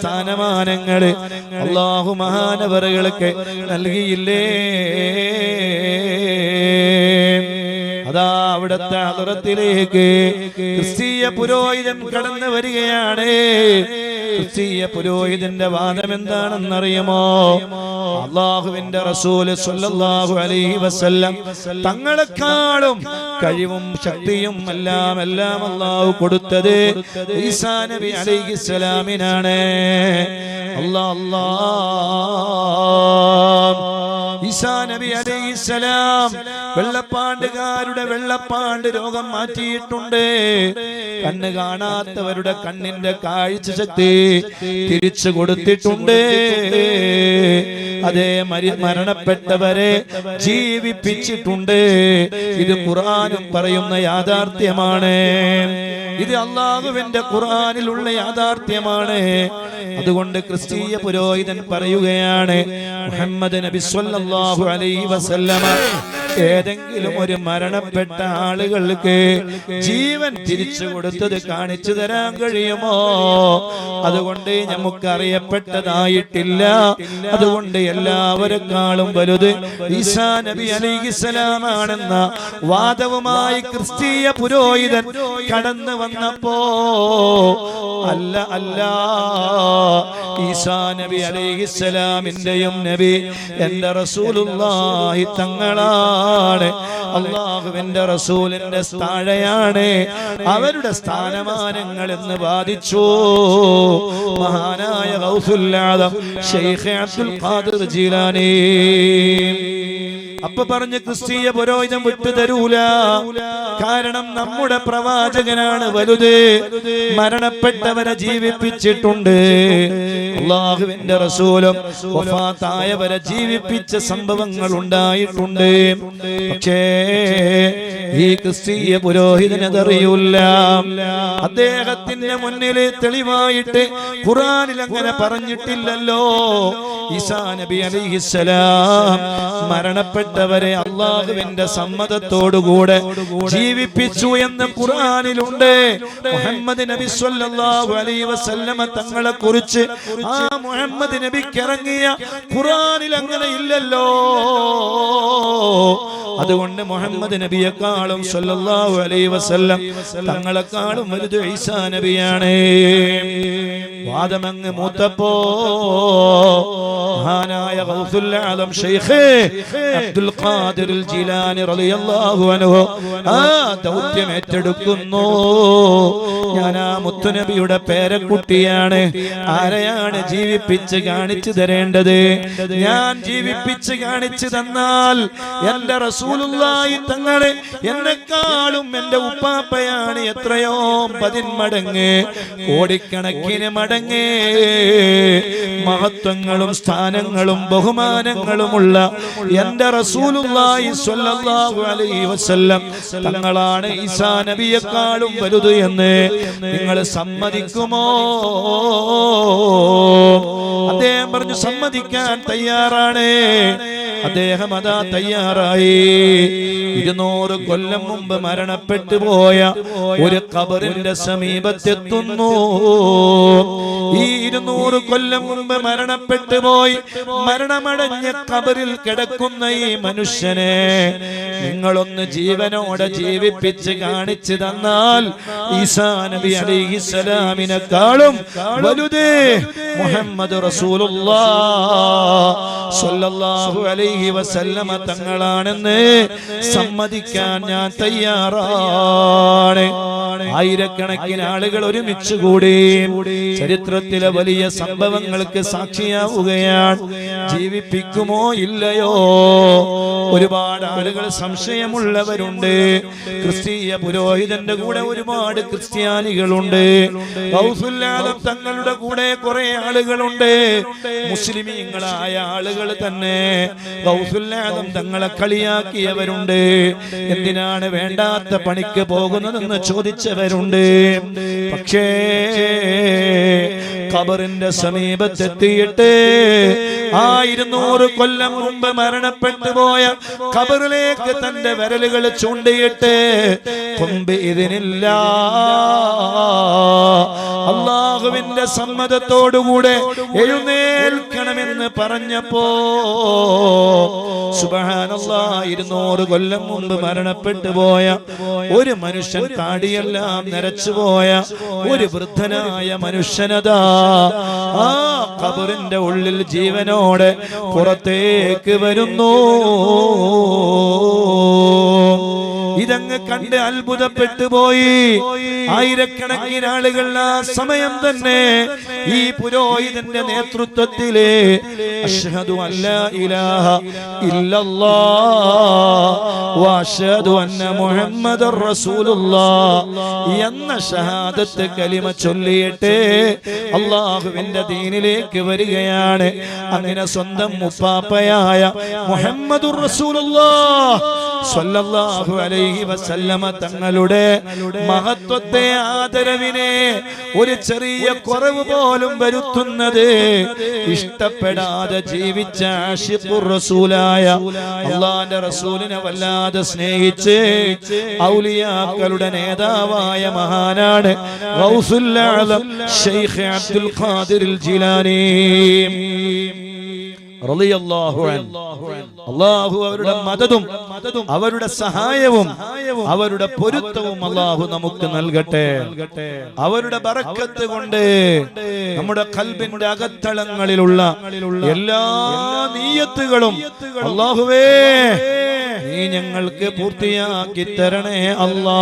സ്ഥാനമാനങ്ങൾ അള്ളാഹു മഹാനവറുകൾക്ക് നൽകിയില്ലേ? അതാ അവിടുത്തെ അതുറത്തിലേക്ക് ക്രിസ്തീയ പുരോഹിതൻ കടന്നു വരികയാണ്. ക്രിസ്തീയ പുരോഹിതന്റെ വാദം എന്താണെന്നറിയുമോ അള്ളാഹുവിന്റെ റസൂൽ സ്വല്ലല്ലാഹു അലൈഹി വസല്ലം തങ്ങളെക്കാളും കഴിവും ശക്തിയും എല്ലാം എല്ലാം അള്ളാഹു കൊടുത്തത് ഈസാ നബി അലൈഹിസ്സലാമിനാണ് അല്ലാ അല്ലാ ഈസാ നബി അലൈഹിസ്സലാം വെള്ളപ്പാണ്ടുകാരുടെ വെള്ളപ്പാണ്ട് രോഗം മാറ്റിയിട്ടുണ്ട്. കണ്ണ് കാണാത്തവരുടെ കണ്ണിന്റെ കാഴ്ച ശക്തി തിരിച്ചു കൊടുത്തിട്ടുണ്ട്. അതേ മരി മരണപ്പെട്ടവരെ ജീവിപ്പിച്ചിട്ടുണ്ട്. ഇത് ഖുർആനും പറയുന്ന യാഥാർത്ഥ്യമാണ്. ഇത് അള്ളാഹുവിന്റെ ഖുർആനിലുള്ള യാഥാർത്ഥ്യമാണ്. അതുകൊണ്ട് ക്രിസ്തീയ പുരോഹിതൻ പറയുകയാണ് മുഹമ്മദ് നബി സല്ലല്ലാഹു അലൈഹി വസല്ലമ ഏതെങ്കിലും ഒരു മരണപ്പെട്ട ആളുകൾക്ക് ജീവൻ തിരിച്ചു കൊടുത്തത് കാണിച്ചു തരാൻ കഴിയുമോ? അതുകൊണ്ട് നമുക്ക് അറിയപ്പെട്ടതായിട്ടില്ല അതുകൊണ്ട് എല്ലാവരെക്കാളും വലുത് ഈസാ നബി അലിഹിസലാമാണെന്ന വാദവുമായി ക്രിസ്തീയ പുരോഹിതൻ കടന്നു വന്നപ്പോ അല്ല അല്ല. ഈസാ നബി അലൈഹിസ്സലാമിന്റെയും നബി എന്റെ റസൂലുള്ളാഹി തങ്ങളാണ്. അള്ളാഹുവിന്റെ റസൂലിന്റെ താഴെയാണ്. അവരുടെ സ്ഥാനമാനങ്ങൾ എന്ന് ബാധിച്ചു മഹാനായ ഗൗസുല്ലാദം ഷെയ്ഖ് അബ്ദുൽ ഖാദിർ ജീലാനി. അപ്പൊ പറഞ്ഞ് ക്രിസ്തീയ പുരോഹിതം വിട്ടു തരൂല കാരണം നമ്മുടെ പ്രവാചകനാണ് വലുത്. മരണപ്പെട്ടവരെ ജീവിപ്പിച്ചിട്ടുണ്ട്. അള്ളാഹുവിന്റെ റസൂലും വഫാത്തായവരെ ജീവിപ്പിച്ച സംഭവങ്ങൾ ഉണ്ടായിട്ടുണ്ട്. പക്ഷേ ഈ ക്രിസ്തീയ പുരോഹിതനതറിയൂല അദ്ദേഹത്തിന്റെ മുന്നിൽ തെളിവായിട്ട് ഖുറാനിൽ അങ്ങനെ പറഞ്ഞിട്ടില്ലല്ലോ. ഈസാ നബി അലിഹിസലാം മരണപ്പെട്ടവരെ അള്ളാഹുവിന്റെ സമ്മതത്തോടുകൂടെ ജീവിപ്പിച്ചു എന്ന് ഖുറാനിലുണ്ട് മുഹമ്മദ് നബി സല്ലല്ലാഹു അലൈഹി വസല്ലമ തങ്ങളെ കുറിച്ച് ആ മുഹമ്മദ് നബിക്ക് ഇറങ്ങിയ ഖുറാനിൽ അങ്ങനെ ഇല്ലല്ലോ. അതുകൊണ്ട് മുഹമ്മദ് നബിയെക്കാളും സല്ലല്ലാഹു അലൈഹി വസല്ലം തങ്ങളെക്കാളും വലുത് ഈസാ നബിയാണ്. വാദമങ്ങ് മൂത്തപ്പോ മഹാനായ ഗൗസുൽ ആലം ഷെയ്ഖ് അബ്ദുൽ ഖാദിർ ജിലാനി റളിയല്ലാഹു അൻഹു. ആ ദൗത്യം ഏറ്റെടുക്കുന്നു. ഞാൻ ആ മുത്തുനബിയുടെ പേരക്കുട്ടിയാണ്. ആരെയാണ് ജീവിപ്പിച്ച് കാണിച്ചു തരേണ്ടത്? ഞാൻ ജീവിപ്പിച്ച് കാണിച്ചു തന്നാൽ എന്റെ റസൂലുള്ളാഹി തങ്ങളെ എന്നെക്കാളും എന്റെ ഉപ്പാപ്പയാണ് എത്രയോ പതിന്മടങ്ങ്. കോടിക്കണക്കിന് മടങ്ങ്. മഹത്വങ്ങളും സ്ഥാനങ്ങളും ബഹുമാനങ്ങളുമുള്ള എന്റെ റസൂലുള്ളാഹി സ്വല്ലല്ലാഹു അലൈഹി വസല്ലം തങ്ങളാണ് ഈസാ നബിയെക്കാളും വലുത് എന്ന് നിങ്ങൾ സമ്മതിക്കുമോ? അദ്ദേഹം പറഞ്ഞു സമ്മതിക്കാൻ തയ്യാറാണ്. അദ്ദേഹം അതാ തയ്യാറായി. ഇരുന്നൂറ് കൊല്ലം മുമ്പ് മരണപ്പെട്ടു പോയ ഒരു കബറിന്റെ സമീപത്തെത്തുന്നു. ഈ ഇരുന്നൂറ് കൊല്ലം മുമ്പ് മരണപ്പെട്ടു പോയി. മരണമടഞ്ഞ കബറിൽ കിടക്കുന്ന ഈ മനുഷ്യനെ നിങ്ങളൊന്ന് ജീവനോടെ ജീവിപ്പിച്ച് കാണിച്ചു തന്നാൽ ഈസാ നബി അലിഹിസലാമിനെക്കാളും വലുത്. മുഹമ്മദ് റസൂലുള്ളാ സ്വല്ലല്ലാഹു അലൈഹി വസല്ലമ തങ്ങളാണെന്ന് സമ്മതിക്കാൻ ഞാൻ തയ്യാറാണ്. ആയിരക്കണക്കിന് ആളുകൾ ഒരുമിച്ച് കൂടി ചരിത്രത്തിലെ വലിയ സംഭവങ്ങൾക്ക് സാക്ഷിയാവുകയാണ്. ജീവിപ്പിക്കുമോ ഇല്ലയോ? ഒരുപാട് ആളുകൾ സംശയമുള്ളവരുണ്ട്. ക്രിസ്തീയ പുരോഹിതന്റെ കൂടെ ഒരുപാട് ക്രിസ്ത്യാനികളുണ്ട്. തങ്ങളുടെ കൂടെ കുറെ ആളുകളുണ്ട്. മുസ്ലിമീങ്ങളായ ആളുകൾ തന്നെ ഗൗസുല്ലാദം തങ്ങളെ കളിയാക്കിയവരുണ്ട്. എന്തിനാണ് വേണ്ടാത്ത പണിക്ക് പോകുന്നതെന്ന് ചോദിച്ചവരുണ്ട് പക്ഷേ ഖബറിന്റെ സമീപത്തെത്തിയിട്ട് ആ ഇരുന്നൂറ് കൊല്ലം മുമ്പ് മരണപ്പെട്ടു പോയ ഖബറിലേക്ക് തന്റെ വിരലുകൾ ചൂണ്ടിയിട്ട് കൊമ്പ് ഇതിനില്ല. അള്ളാഹുവിന്റെ സമ്മതത്തോടുകൂടെ എഴുന്നേൽക്കണമെന്ന് പറഞ്ഞപ്പോ സുബഹാനല്ലാ ഇരുന്നൂറ് കൊല്ലം മുമ്പ് മരണപ്പെട്ടു പോയ ഒരു മനുഷ്യൻ താടിയെല്ലാം നരച്ചുപോയ ഒരു വൃദ്ധനായ മനുഷ്യനതാ. ആ ഖബറിന്റെ ഉള്ളിൽ ജീവനോടെ പുറത്തേക്ക് വരുന്നു. ഇതങ്ങ് കണ്ട് അത്ഭുതപ്പെട്ടു പോയി. ആയിരക്കണക്കിന് ആളുകൾ ആ സമയം തന്നെ ഈ പുരോഹിതന്റെ നേതൃത്വത്തിൽ അഷ്ഹദു അല്ല ഇലാഹ ഇല്ലല്ലാ വഅഷ്ഹദു അന്ന മുഹമ്മദർ റസൂലുള്ളാഹ് എന്ന ഷഹാദത്ത് കലിമ ചൊല്ലിയിട്ട് അള്ളാഹുവിന്റെ ദീനിലേക്ക് വരികയാണ്. അങ്ങനെ സ്വന്തം മുപ്പാപ്പയായ മുഹമ്മദുർ റസൂലുള്ളാഹ് സ്വല്ലല്ലാഹു അലൈഹി വസല്ലമ തങ്ങളുടെ മഹത്വത്തെ ആദരവിനെ ഒരു ചെറിയ കുറവ് പോലും വരുത്തുന്നത് ഇഷ്ടപ്പെടാതെ ജീവിച്ച റസൂലായ അള്ളാന്റെ റസൂലിനെ വല്ലാതെ സ്നേഹിച്ച് ഔലിയാക്കളുടെ നേതാവായ മഹാനാണ് ഷെയ്ഖ് അബ്ദുൽ ഖാദിർ ജിലാനി. അള്ളാഹു അവരുടെ മതതും അവരുടെ സഹായവും അവരുടെ പൊരുത്തവും അള്ളാഹു നമുക്ക് നൽകട്ടെ. അവരുടെ ബറക്കത്ത് കൊണ്ട് നമ്മുടെ കൽബിന്റെ അകത്തളങ്ങളിലുള്ള എല്ലാ നീയത്തുകളും അള്ളാഹുവേ നീ ഞങ്ങൾക്ക് പൂർത്തിയാക്കി തരണേ അല്ലാ